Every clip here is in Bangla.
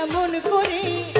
কেমন করে?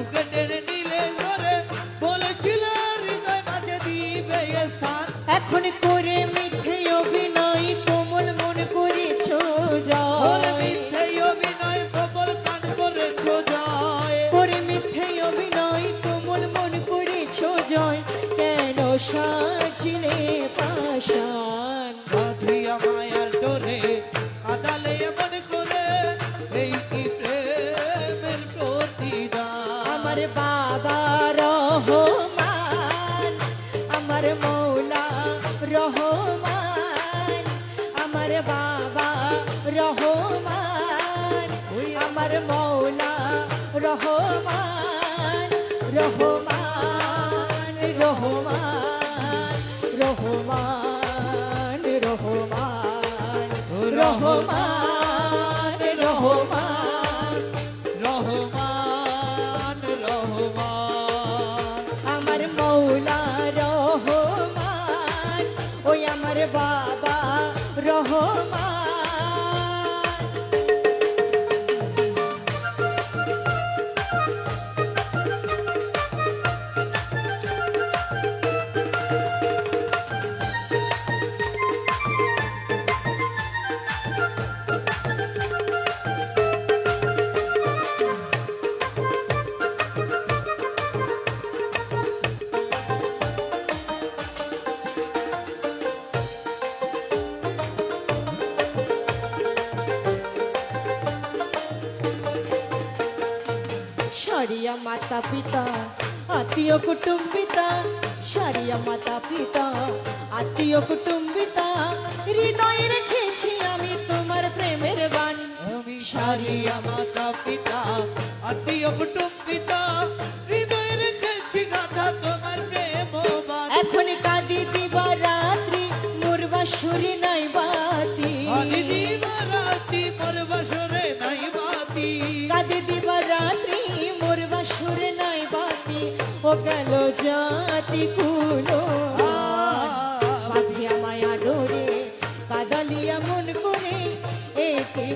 সাজিলে পাশান বাঁধিয়া মায়ার ডোরে আদালে এমন করে এই কি প্রেমের প্রতিদান? আমার বাবা রহমান আমার মৌলা রহমান আমার বাবা রহমান আমার মৌলা রহমান রহমান। রহমান রহমান রহমান রহমান। আমার মৌলা রহমান ওই আমার বাবা রহমান। ছাড়িয়া মাতা পিতা, আত্মীয় কুটুম্বিতা, ছাড়িয়া মাতা পিতা, আত্মীয় কুটুম্বিতা, হৃদয়ে রেখেছি আমি তোমার প্রেমের বাণী। আমি সারিয়া মাতা পিতা, আত্মীয় কুটুম্বিতা কালো জাতি কুলো। মায়া ডোরে কাদালিয়া মন করে এতে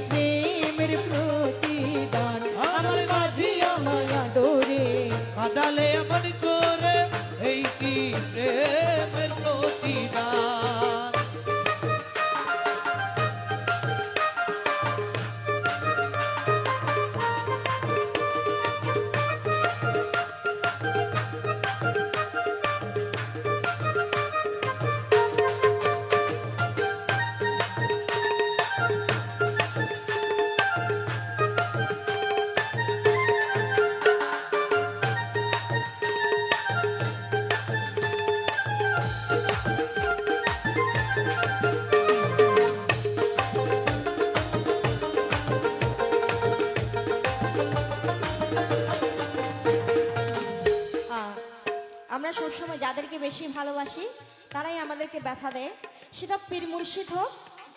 যাদেরকে বেশি ভালোবাসি তারাই আমাদেরকে ব্যথা দেয়। সেটা পীর মুর্শিদ হোক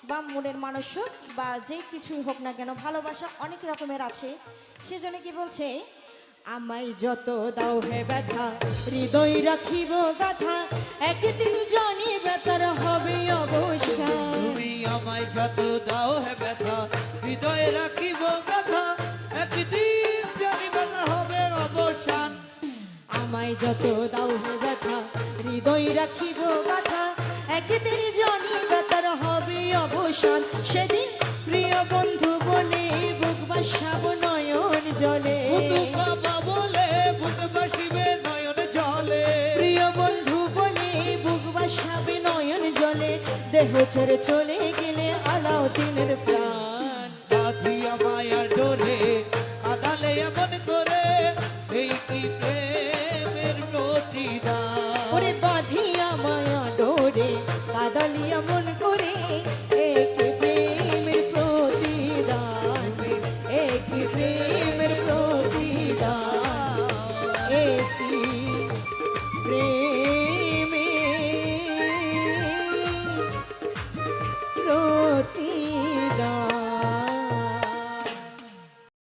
বা মনের মানুষ হোক বা যে কিছুই হোক না কেন ভালোবাসা অনেক রকমের আছে। সেজন্য কি বলছে আমায় যত দাও হে ব্যথা হৃদয় রাখিব গাথা একদিন জানি ব্যথার হবে অবসান তুমি যত দাও হে ব্যথা হৃদয়ে রাখিব কথা একদিন জানি ব্যথা হবে অবসান আমায় যত দাও হে ব্যথা হৃদয় রাখিব কথা একদিন জানি ব্যথার হবে অবসান। সেদিন প্রিয় বন্ধু বলে বুক বাসাব নয়ন জলে। বলে বুধ বাসিবে নয়ন জলে। প্রিয় বন্ধু বলে বুক বাসাবে নয়ন জলে। দেহ ছেড়ে চলে গেলে আলাউদ্দিনের প্রাণ। প্রতিদান ওরে বাঁধিয়া